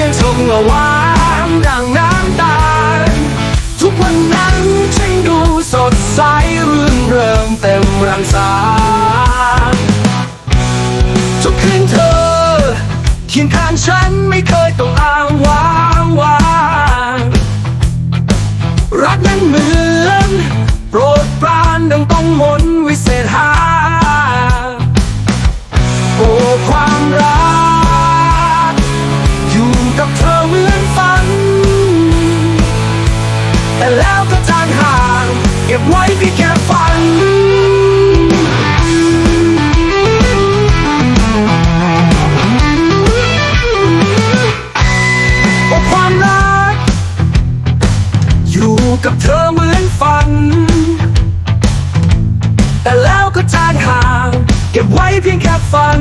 ยังคงหวางดังน้ำตาทุกวันนั้นฉันดูสดใสรื่นเริงเต็มรังสาทุกคืนเธอเคียงข้างฉันไม่เคยต้องอ้างว้างวางรักนั้นเหมือน โปรดปรานดังต้องมนวิเศษหา ก็บไว้เพียงแค่ฝัน โอ้ความรัก อยู่กับเธอเหมือนฝัน แต่แล้วก็จางห่าง เก็บไว้เพียงแค่ฝัน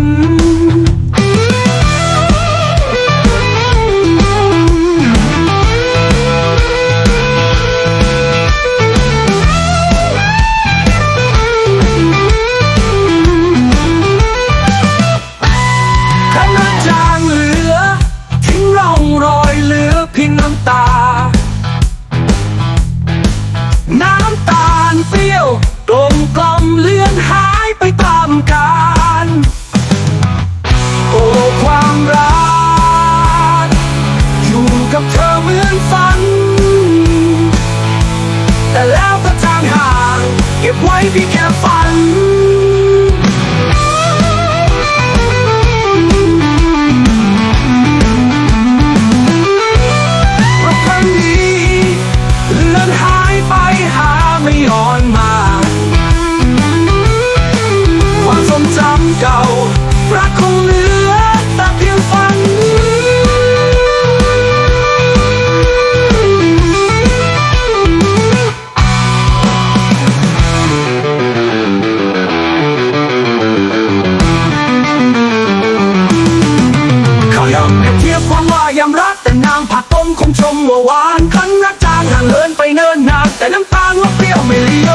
ำตา น้ำตาลเปรี้ยวกลมกลมเลือนหายไปตามกาลโอ้ความรัก อยู่กับเธอเหมือนฝัน แต่แล้วก็จางห่าง เก็บไว้เพียงแค่ฝัน ครั้รักจางห่างเหินไปเนิ่นนานแต่น้ำตาลว่เปรี้ยวไม่เลี้ย